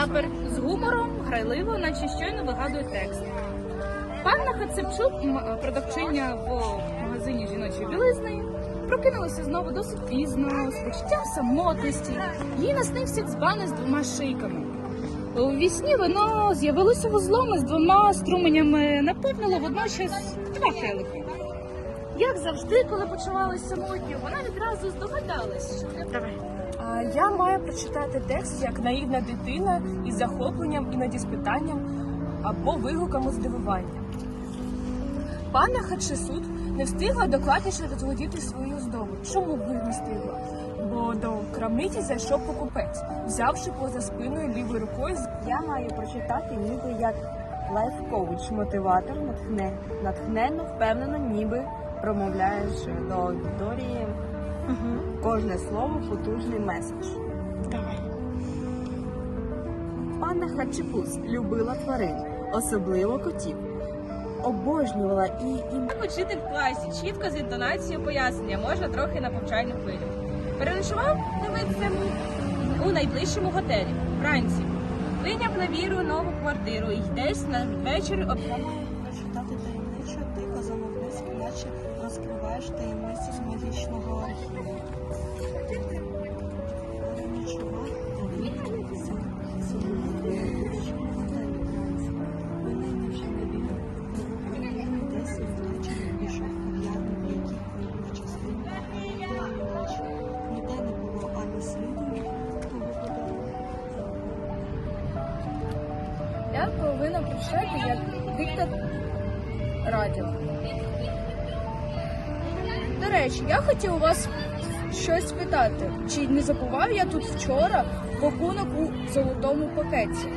Тапер з гумором, грайливо, наче щойно вигадує текст. Панна Хацепчук, продавчиня в магазині жіночої білизни, прокинулася знову досить пізно, з почуттям самотності. Їй наснився дзбани з двома шийками. У вісні воно з'явилося вузлом із двома струменями, наповнило водночас два келихи. Як завжди, коли почувалася самотньо, вона відразу здогадалась, що А я маю прочитати текст як наївна дитина із захопленням, іноді з питанням або вигуками здивування. Панна Хатшесут не встигла докладніше розглядіти свою здобу. Чому б не встигла? Бо до крамниці зайшов покупець, взявши поза спиною лівою рукою Я маю прочитати ніби як лайф-коуч, мотиватор, натхне, натхненно, впевнено, ніби промовляєш до аудиторії кожне слово потужний меседж. Панна Хачепус любила тварин, особливо котів. Обожнювала і, і Учитель в класі, чітко з інтонацією пояснення, можна трохи на повчальну хвилю. Переночував дивиться у найближчому готелі вранці. Вийняв на віру нову квартиру і десь на вечір об... розкриваєш таємниці з магічного архіву. Десь ввечері пішов. Ніде не було ані. Я повинна прочитати як диктор радіо. Речі, я хотів вас щось спитати. Чи не забував я тут вчора пакунок у золотому пакеті?